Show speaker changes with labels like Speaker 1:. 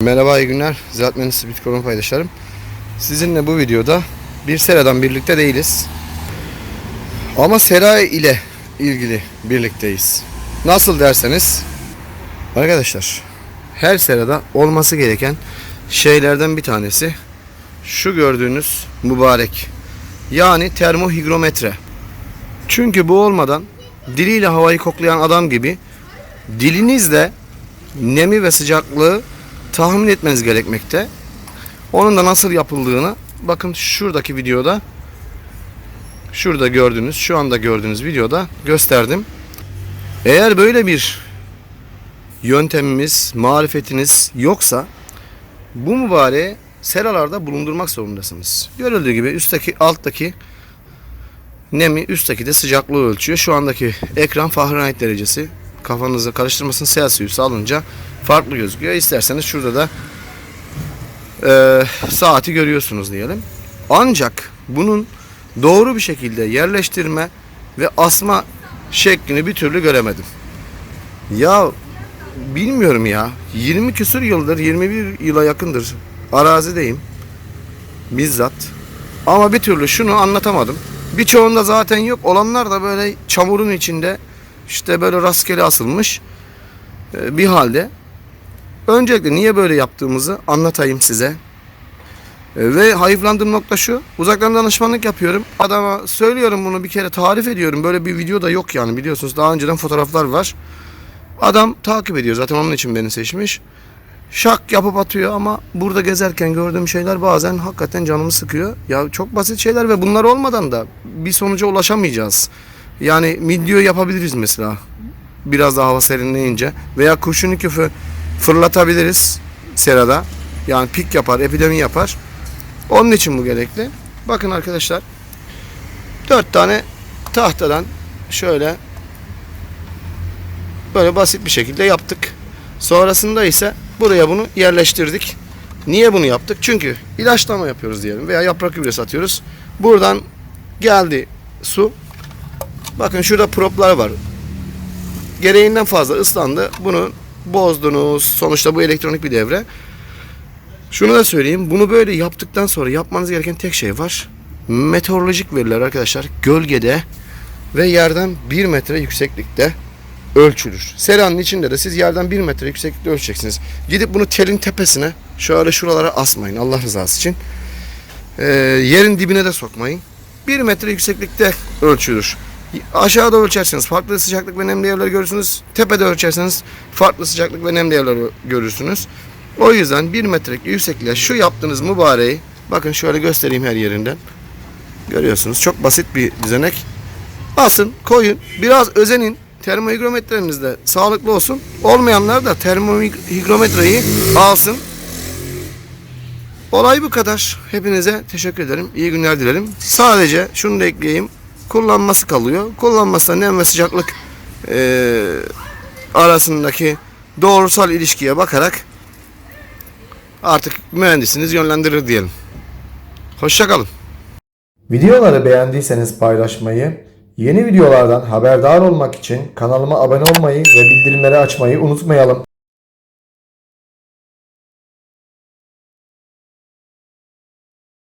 Speaker 1: Merhaba iyi günler. Ziraat Mühendisi Bitcoin paydaşlarım. Sizinle bu videoda bir seradan birlikte değiliz. Ama sera ile ilgili birlikteyiz. Nasıl derseniz arkadaşlar her serada olması gereken şeylerden bir tanesi şu gördüğünüz mübarek yani termohigrometre. Çünkü bu olmadan diliyle havayı koklayan adam gibi dilinizle nemi ve sıcaklığı tahmin etmeniz gerekmekte. Onun da nasıl yapıldığını bakın şuradaki videoda şurada gördüğünüz şu anda gördüğünüz videoda gösterdim. Eğer böyle bir yöntemimiz, marifetiniz yoksa bu mübareği seralarda bulundurmak zorundasınız. Görüldüğü gibi üstteki alttaki nemi üstteki de sıcaklığı ölçüyor. Şu andaki ekran Fahrenheit derecesi. Kafanızı karıştırmasın Celsius alınca farklı gözüküyor. İsterseniz şurada da e, saati görüyorsunuz diyelim. Ancak bunun doğru bir şekilde yerleştirme ve asma şeklini bir türlü göremedim. Ya bilmiyorum ya. 20 küsur yıldır, 21 yıla yakındır arazideyim. Bizzat. Ama bir türlü şunu anlatamadım. Birçoğunda zaten yok. Olanlar da böyle çamurun içinde işte böyle rastgele asılmış e, bir halde. Öncelikle niye böyle yaptığımızı anlatayım size. E, Ve hayıflandığım nokta şu. Uzaktan danışmanlık yapıyorum. Adama söylüyorum bunu bir kere tarif ediyorum. Böyle bir video da yok yani biliyorsunuz. Daha önceden fotoğraflar var. Adam takip ediyor zaten onun için beni seçmiş. Şak yapıp atıyor ama burada gezerken gördüğüm şeyler bazen hakikaten canımı sıkıyor. Ya çok basit şeyler ve bunlar olmadan da bir sonuca ulaşamayacağız. Yani midyo yapabiliriz mesela. Biraz daha hava serinleyince. Veya kurşun küfü fırlatabiliriz serada. Yani pik yapar, epidemi yapar. Onun için bu gerekli. Bakın arkadaşlar. Dört tane tahtadan şöyle böyle basit bir şekilde yaptık. Sonrasında ise buraya bunu yerleştirdik. Niye bunu yaptık? Çünkü ilaçlama yapıyoruz diyelim veya yaprak gübresi atıyoruz. Buradan geldi su. Bakın şurada proplar var. Gereğinden fazla ıslandı. Bunu bozdunuz. Sonuçta bu elektronik bir devre. Şunu da söyleyeyim. Bunu böyle yaptıktan sonra yapmanız gereken tek şey var. Meteorolojik veriler arkadaşlar gölgede ve yerden 1 metre yükseklikte ölçülür. Seranın içinde de siz yerden 1 metre yükseklikte ölçeceksiniz. Gidip bunu telin tepesine şöyle şuralara asmayın Allah rızası için. Ee, yerin dibine de sokmayın. 1 metre yükseklikte ölçülür. Aşağıda ölçerseniz farklı sıcaklık ve nem değerleri görürsünüz. Tepede ölçerseniz farklı sıcaklık ve nem değerleri görürsünüz. O yüzden 1 metrelik yüksekliğe şu yaptığınız mübareği bakın şöyle göstereyim her yerinden. Görüyorsunuz çok basit bir düzenek. Asın, koyun, biraz özenin. Termohigrometreleriniz de sağlıklı olsun. Olmayanlar da termohigrometreyi alsın. Olay bu kadar. Hepinize teşekkür ederim. İyi günler dilerim. Sadece şunu da ekleyeyim. Kullanması kalıyor. Kullanmazsa nem ve sıcaklık eee, arasındaki doğrusal ilişkiye bakarak artık mühendisiniz yönlendirir diyelim. Hoşçakalın.
Speaker 2: Videoları beğendiyseniz paylaşmayı, yeni videolardan haberdar olmak için kanalıma abone olmayı ve bildirimleri açmayı unutmayalım.